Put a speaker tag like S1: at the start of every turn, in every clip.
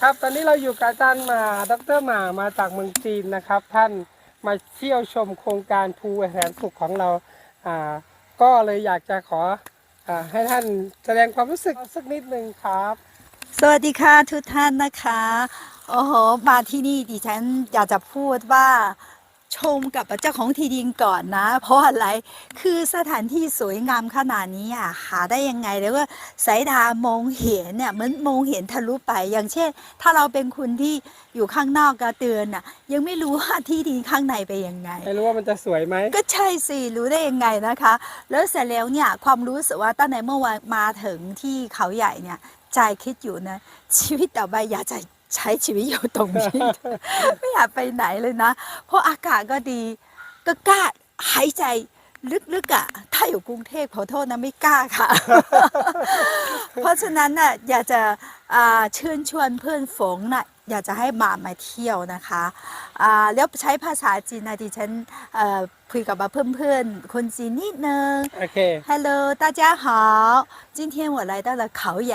S1: ครับตอนนี้เราอยู่กับอาจารย์หมาดรหมามาจากเมืองจีนนะครับ ท่านมาเที่ยวชมโครงการภูแสนสุขของเราอ่าก็เลยอยากจะขออ่าให้ท่านแสดงความรู้สึกสักนิดหนึ่งครับ
S2: สวัสดีค่ะทุกท่านนะคะ โอ้โห มาที่นี่ดิฉันอยากจะพูดว่า ชมกับเจ้าของที่ดินก่อนนะ เพราะอะไรคือสถานที่สวยงามขนาดนี้อะหาได้ยังไงแล้วก็สายตามองเห็นเนี่ยเหมือนมองเห็นทะลุไป อย่างเช่น ถ้าเราเป็นคนที่อยู่ข้างนอกกระเตือนอะ ยังไม่รู้ว่าที่ดินข้างในเป็นยังไง
S1: ไม่รู้ว่ามันจะสวยไหม
S2: ก็ใช่สิรู้ได้ยังไงนะคะ แล้วเสร็จแล้วเนี่ยความรู้สึกว่าตั้งแต่เมื่อวานมาถึงที่เขาใหญ่เนี่ยใจคิดอยู่นะชีวิตต่อไปอยากจะ ใช้ชีวิตอยู่ตรงนี้ ไม่อยากไปไหนเลยนะ เพราะอากาศก็ดีก็กล้าหายใจลึกๆอะ ถ้าอยู่กรุงเทพขอโทษนะไม่กล้าค่ะ เพราะฉะนั้นน่ะอยากจะเชิญชวนเพื่อนฝูงน่ะ อยากจะให้มามาเที่ยวนะคะอ่าแล้วใช้ภาษาจีนนะดิฉันเอ่อคุยกับเพื่อนๆคนจีนนิดนึง
S1: โอเค
S2: Hello，大家好，今天我来到了考雅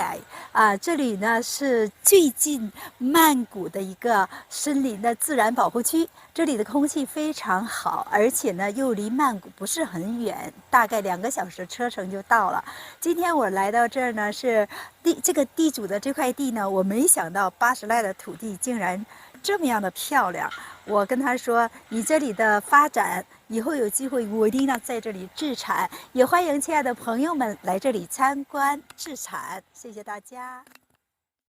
S2: 啊，这里呢是最近曼谷的一个森林的自然保护区，这里的空气非常好，而且呢又离曼谷不是很远，大概两个小时车程就到了。今天我来到这儿呢是地这个地主的这块地呢，我没想到八十来的土地 ”你竟然这么样的漂亮。我跟他说：“你这里的发展以后有机会，我一定要在这里置产。也欢迎亲爱的朋友们来这里参观置产。谢谢大家。